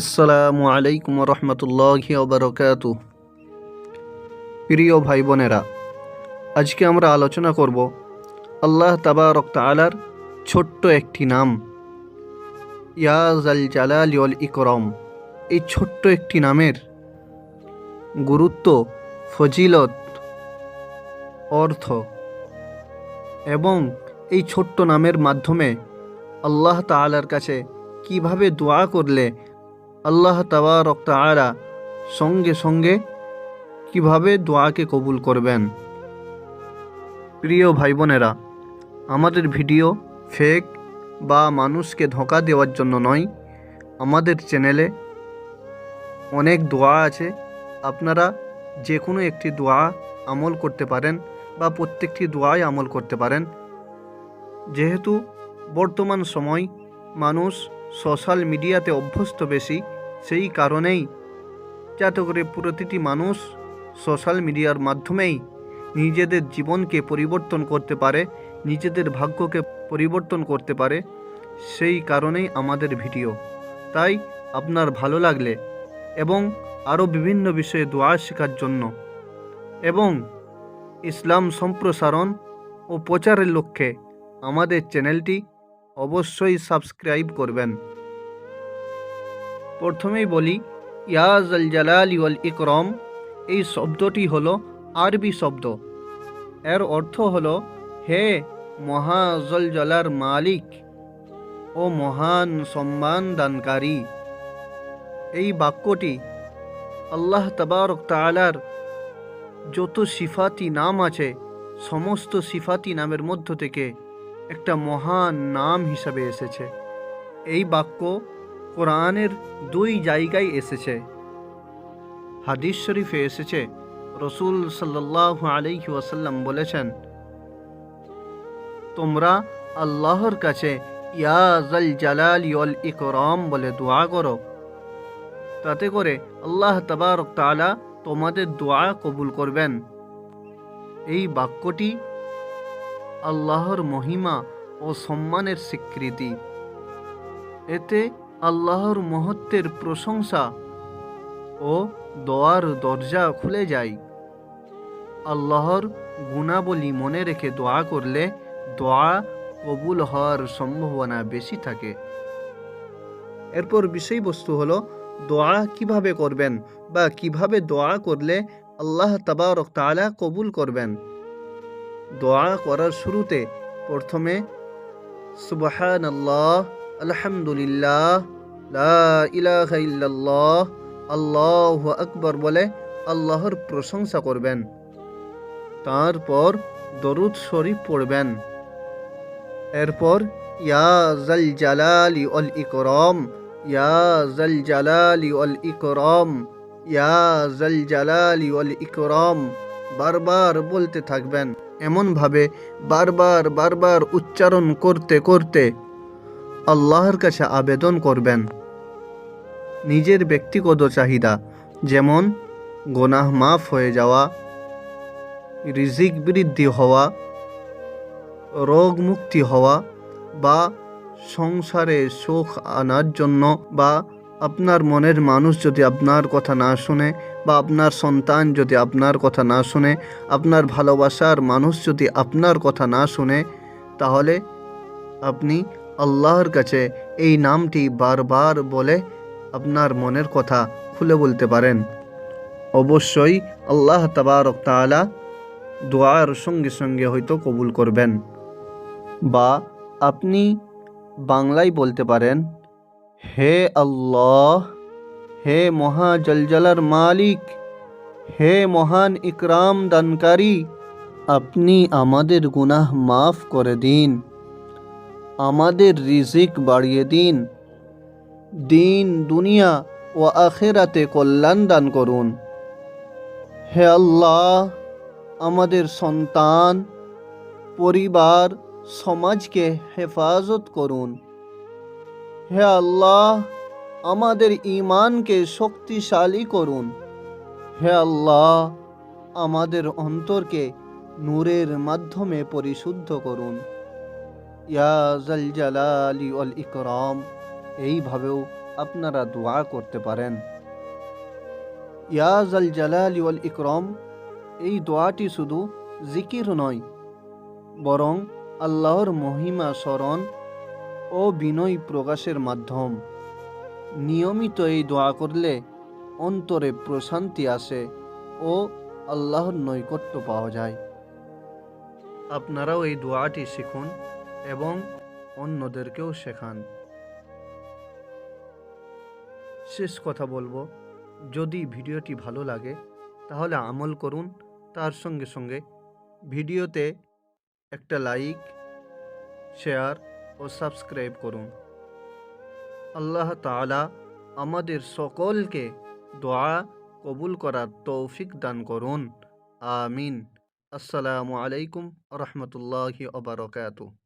আসসালামু আলাইকুম রহমতুল্লাহি ওবরকাত প্রিয় ভাই বোনেরা আজকে আমরা আলোচনা করব আল্লাহ তাবারক তালার ছোট্ট একটি নাম। ইয়াজ আল জালাল ওয়াল ইকরম, এই ছোট্ট একটি নামের গুরুত্ব, ফজিলত, অর্থ এবং এই ছোট্ট নামের মাধ্যমে আল্লাহ তাআলার কাছে কীভাবে দোয়া করলে আল্লাহ তাবারক তাআলা সঙ্গে সঙ্গে কীভাবে দোয়াকে কবুল করবেন? প্রিয় ভাই বোনেরা আমাদের ভিডিও ফেক বা মানুষকে ধোঁকা দেওয়ার জন্য নয়, আমাদের চ্যানেলে অনেক দোয়া আছে। আপনারা যে কোনো একটি দোয়া আমল করতে পারেন বা প্রত্যেকটি দোয়াই আমল করতে পারেন। যেহেতু বর্তমান সময় মানুষ সোশ্যাল মিডিয়াতে অভ্যস্ত বেশি সেই কারণেই যাতে করে প্রতিটি মানুষ সোশ্যাল মিডিয়ার মাধ্যমেই নিজেদের জীবনকে পরিবর্তন করতে পারে, নিজেদের ভাগ্যকে পরিবর্তন করতে পারে। সেই কারণেই আমাদের ভিডিও। তাই আপনার ভালো লাগলে এবং আরও বিভিন্ন বিষয়ে দোয়া শেখার জন্য এবং ইসলাম সম্প্রসারণ ও প্রচারের লক্ষ্যে আমাদের চ্যানেলটি অবশ্যই সাবস্ক্রাইব করবেন। প্রথমেই বলি ইয়াজ আল জালাল ওয়াল ইকরম, এই শব্দটি হলো আরবি শব্দ। এর অর্থ হলো, হে মহাজল জলার মালিক ও মহান সম্মান দানকারী। এই বাক্যটি আল্লাহ তবারক তালার যত সিফাতি নাম আছে, সমস্ত সিফাতি নামের মধ্য থেকে একটা মহান নাম হিসাবে এসেছে। এই বাক্য কোরআনের দুই জায়গায় এসেছে। হাদিস শরীফে এসেছে, রসুল সাল্লাহ আলাইহি ওয়াসাল্লাম বলেছেন, তোমরা আল্লাহর কাছে ইয়াজল জালাল ইয়ল ইকরম বলে দোয়া করো। তাতে করে আল্লাহ তাবারক তালা তোমাদের দোয়া কবুল করবেন। এই বাক্যটি আল্লাহর মহিমা ও সম্মানের স্বীকৃতি। এতে আল্লাহর মহত্বের প্রশংসা ও দোয়ার দরজা খুলে যায়। আল্লাহর গুণাবলী মনে রেখে দোয়া করলে দোয়া কবুল হওয়ার সম্ভাবনা বেশি থাকে। এরপর বিষয়বস্তু হলো, দোয়া কীভাবে করবেন বা কীভাবে দোয়া করলে আল্লাহ তাবারক তাআলা কবুল করবেন? দোয়া করার শুরুতে প্রথমে সুবহান আল্লাহ আলহামদুলিল্লাহ, লা আল্লাহু আকবর বলে আল্লাহর প্রশংসা করবেন। তারপর দরুদ শরীফ পড়বেন। এরপর, ইয়া জাল জালালি অল ইকরম, ইয়া জাল জালালি অল ইকরম, ইয়া জাল জালালি অল ইকরম, বারবার বলতে থাকবেন। এমনভাবে বারবার বারবার উচ্চারণ করতে করতে আল্লাহর কাছে আবেদন করবেন। নিজের ব্যক্তিগত চাহিদা, যেমন গোনাহ মাফ হয়ে যাওয়া, রিজিক বৃদ্ধি হওয়া, রোগ মুক্তি হওয়া বা সংসারে সুখ আনার জন্য বা আপনার মনের মানুষ যদি আপনার কথা না শুনে বা আপনার সন্তান যদি আপনার কথা না শুনে, আপনার ভালোবাসার মানুষ যদি আপনার কথা না শুনে, তাহলে আপনি আল্লাহর কাছে এই নামটি বারবার বলে আপনার মনের কথা খুলে বলতে পারেন। অবশ্যই আল্লাহ তাবারক তাআলা দোয়ার সঙ্গে সঙ্গে হয়তো কবুল করবেন। বা আপনি বাংলায় বলতে পারেন, হে আল্লাহ, হে মহা জলজলার মালিক, হে মহান ইকরাম দানকারী, আপনি আমাদের গুনাহ মাফ করে দিন। আমাদের রিজিক বাড়িয়ে দিন। দিন, দুনিয়া ও আখেরাতে কল্যাণ দান করুন। হে আল্লাহ, আমাদের সন্তান, পরিবার, সমাজকে হেফাজত করুন। হে আল্লাহ, আমাদের ইমানকে শক্তিশালী করুন। হে আল্লাহ, আমাদের অন্তরকে নূরের মাধ্যমে পরিশুদ্ধ করুন। ইয়া জাল জালালি অল ইকরাম। এইভাবেও আপনারা দোয়া করতে পারেন। ইয়াজ আল জালাল ওয়াল ইকরম, এই দোয়াটি শুধু জিকির নয়, বরং আল্লাহর মহিমা স্মরণ ও বিনয় প্রকাশের মাধ্যম। নিয়মিত এই দোয়া করলে অন্তরে প্রশান্তি আসে ও আল্লাহর নৈকট্য পাওয়া যায়। আপনারাও এই দোয়াটি শিখুন। এবং অন্যদেরকেও শেখান। শেষ কথা বলব, যদি ভিডিওটি ভালো লাগে, তাহলে আমল করুন। তার সঙ্গে সঙ্গে ভিডিওতে একটা লাইক, শেয়ার ও সাবস্ক্রাইব করুন। আল্লাহ তাআলা আমাদের সকলকে দোয়া কবুল করার তৌফিক দান করুন। আমিন। আসসালামু আলাইকুম রহমতুল্লাহি অবরকাতু